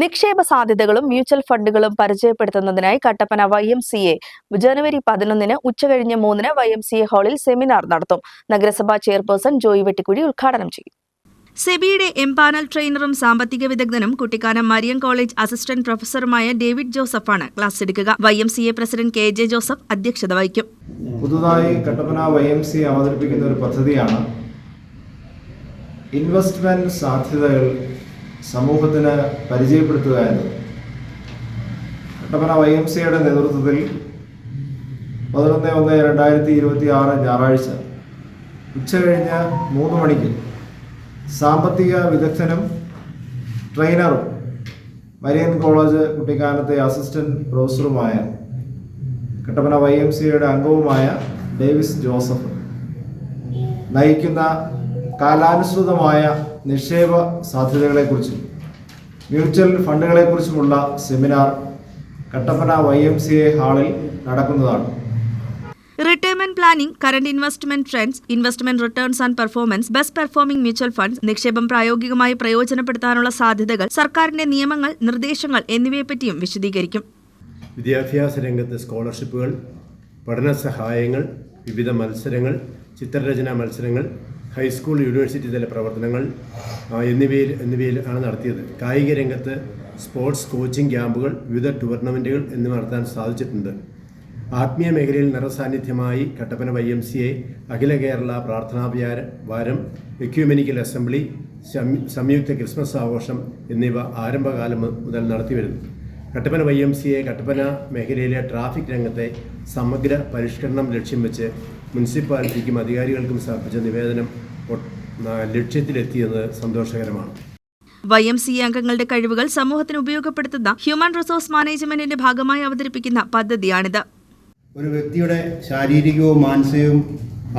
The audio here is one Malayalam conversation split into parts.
നിക്ഷേപ സാധ്യതകളും മ്യൂച്വൽ ഫണ്ടുകളും പരിചയപ്പെടുത്തുന്നതിനായി Kattappana Y M C A ജനുവരി പതിനൊന്നിന് ഉച്ചകഴിഞ്ഞ് മൂന്നിന് വൈ എം സി എ ഹാളിൽ സെമിനാർ നടത്തും. നഗരസഭാ ചെയർപേഴ്സൺ ജോയി വെട്ടിക്കുഴി ഉദ്ഘാടനം ചെയ്യും. സെബിയുടെ എംപാനൽ ട്രെയിനറും സാമ്പത്തിക വിദഗ്ധനും കുട്ടിക്കാനം മരിയം കോളേജ് അസിസ്റ്റന്റ് പ്രൊഫസറുമായ ഡേവിഡ് ജോസഫാണ് ക്ലാസ് എടുക്കുക. Y M C A president K J Joseph അധ്യക്ഷത വഹിക്കും. പുതുതായി കട്ടപ്പന വൈ എം സി അവതരിപ്പിക്കുന്ന ഒരു പദ്ധതിയാണ് ഇൻവെസ്റ്റ്മെന്റ് സാധ്യതകൾ സമൂഹത്തിന് പരിചയപ്പെടുത്തുക എന്നത് കട്ടപ്പന വൈ എം സിയുടെ നേതൃത്വത്തിൽ പതിനൊന്ന് ഒന്ന് രണ്ടായിരത്തി ഇരുപത്തി ആറ് ഞായറാഴ്ച ഉച്ചകഴിഞ്ഞ് മൂന്ന് മണിക്ക് സാമ്പത്തിക വിദഗ്ധനും ട്രെയിനറും മരിയൻ കോളേജ് കുട്ടിക്കാനത്തെ അസിസ്റ്റന്റ് പ്രൊഫസറുമായ കട്ടപ്പന വൈ എം സിയുടെ അംഗവുമായ ഡേവിസ് ജോസഫ് നയിക്കുന്ന കാലാനുസൃതമായ നിക്ഷേപ സാധ്യതകളെക്കുറിച്ചും mutual ഫണ്ടുകളെക്കുറിച്ചുമുള്ള seminar Kattappana Y M C A ഹാളിൽ നടക്കുന്നതാണ്. Retirement planning current investment trends investment returns and performance best performing mutual funds നിക്ഷേപം പ്രായോഗികമായി പ്രയോജനപ്പെടുത്താനുള്ള സാധ്യതകൾ സർക്കാരിന്റെ നിയമങ്ങൾ നിർദ്ദേശങ്ങൾ എന്നിവയെപ്പറ്റിയും വിശദീകരിക്കും. വിദ്യാഭ്യാസ രംഗത്ത് സ്കോളർഷിപ്പുകൾ പഠന സഹായങ്ങൾ വിവിധ മത്സരങ്ങൾ ചിത്രരചനാ മത്സരങ്ങൾ ഹൈസ്കൂൾ യൂണിവേഴ്സിറ്റി തല പ്രവർത്തനങ്ങൾ എന്നിവയിൽ എന്നിവയിൽ ആണ് നടത്തിയത്. കായിക രംഗത്ത് സ്പോർട്സ് കോച്ചിംഗ് ക്യാമ്പുകൾ വിവിധ ടൂർണമെന്റുകൾ എന്നിവ നടത്താൻ സാധിച്ചിട്ടുണ്ട്. ആത്മീയ മേഖലയിൽ നിറസാന്നിധ്യമായി Kattappana Y M C A അഖില കേരള പ്രാർത്ഥനാഭ്യാര വാരം എക്യുമെനിക്കൽ അസംബ്ലി സംയുക്ത ക്രിസ്മസ് ആഘോഷം എന്നിവ ആരംഭകാലം മുതൽ നടത്തിവരുന്നു. Kattappana Y M C A Kattappana മേഖലയിലെ ട്രാഫിക് രംഗത്തെ സമഗ്ര പരിഷ്കരണം ലക്ഷ്യം വെച്ച് മുനിസിപ്പാലിറ്റിക്കും അധികാരികൾക്കും സമർപ്പിച്ച നിവേദനം ലക്ഷ്യത്തിലെത്തിയത് സന്തോഷകരമാണ്. വൈ എം സി അംഗങ്ങളുടെ കഴിവുകൾ സമൂഹത്തിന് ഉപയോഗപ്പെടുത്തുന്ന ഹ്യൂമൻ റിസോഴ്സ് മാനേജ്മെന്റിന്റെ ഭാഗമായി അവതരിപ്പിക്കുന്ന പദ്ധതിയാണിത്. ഒരു വ്യക്തിയുടെ ശാരീരികവും മാനസികവും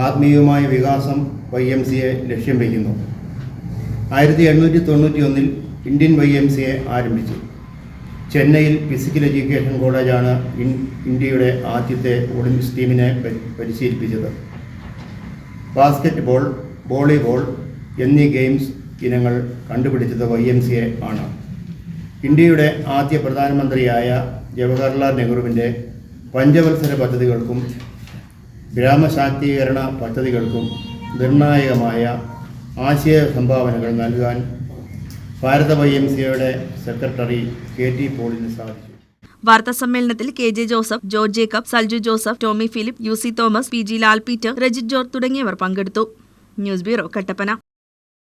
ആത്മീയവുമായ വികാസം വൈ എം സി എ ലക്ഷ്യം വയ്ക്കുന്നു. ആയിരത്തി എണ്ണൂറ്റി തൊണ്ണൂറ്റി ഒന്നിൽ Indian Y M C A ആരംഭിച്ചു. ചെന്നൈയിൽ ഫിസിക്കൽ എഡ്യൂക്കേഷൻ കോളേജാണ് ഇന്ത്യയുടെ ആദ്യത്തെ ഒളിമ്പിക്സ് ടീമിനെ പരി- പരിശീലിപ്പിച്ചത്. ബാസ്കറ്റ് ബോൾ വോളിബോൾ എന്നീ ഗെയിംസ് ഇനങ്ങൾ കണ്ടുപിടിച്ചത് വൈ എം സി എ ആണ്. ഇന്ത്യയുടെ ആദ്യ പ്രധാനമന്ത്രിയായ ജവഹർലാൽ നെഹ്റുവിന്റെ പഞ്ചവത്സര പദ്ധതികൾക്കും ഗ്രാമശാക്തീകരണ പദ്ധതികൾക്കും നിർണായകമായ ആശയ സംഭാവനകൾ നൽകാൻ ഭാരത വൈ എം സിയുടെ സെക്രട്ടറി കെ ടി പോളിന് സാധിച്ചു. വാർത്താ സമ്മേളനത്തിൽ K J Joseph George Jacob Salju Joseph Tommy Philip U C Thomas P G Lal Peter Rajith George തുടങ്ങിയവർ പങ്കെടുത്തു. News bureau Kattappana.